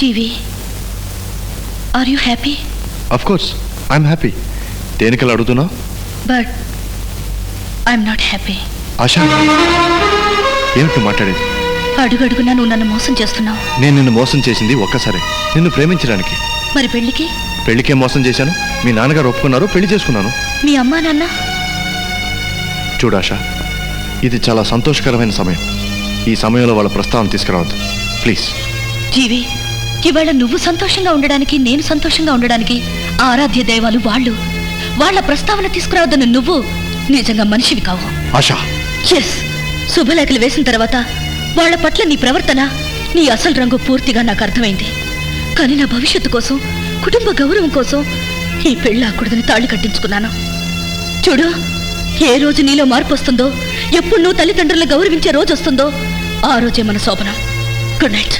Jeevi are you happy of course I'm happy దేనికలా అడుగుతున్నావు? But I'm not happy Asha ఏమిటి నువ్వు మాట్లాడేది? అడుగడుగునా నువ్వు నన్ను మోసం చేస్తున్నావు? నేను నిన్ను మోసం చేసింది ఒక్కసారే. నిన్ను ప్రేమించడానికి. మరి పెళ్ళికి పెళ్ళికే మోసం చేశాను? మీ నాన్నగారు ఒప్పుకున్నారు పెళ్ళి చేసుకున్నాను. మీ అమ్మా నాన్న? చూడు ఆశా ఇది చాలా సంతోషకరమైన సమయం. ఈ సమయంలో వాళ్ళ ప్రస్తావన తీసుకురావద్దు. ప్లీజ్ జీవి ఇవాళ నువ్వు సంతోషంగా ఉండడానికి నేను సంతోషంగా ఉండడానికి ఆరాధ్య దైవాలు వాళ్ళు. వాళ్ళ ప్రస్తావన తీసుకురావద్దని నువ్వు నిజంగా మనిషివి కావు. ఆశా. ఎస్ శుభలేఖలు వేసిన తర్వాత వాళ్ళ పట్ల నీ ప్రవర్తన నీ అసలు రంగు పూర్తిగా నాకు అర్థమైంది. కానీ నా భవిష్యత్తు కోసం కుటుంబ గౌరవం కోసం ఈ పెళ్ళి ఆకూడదని తాళి కట్టించుకున్నాను. చూడు ఏ రోజు నీలో మార్పు వస్తుందో ఎప్పుడు నువ్వు తల్లిదండ్రులను గౌరవించే రోజు వస్తుందో ఆ రోజే మన శోభనం. Good night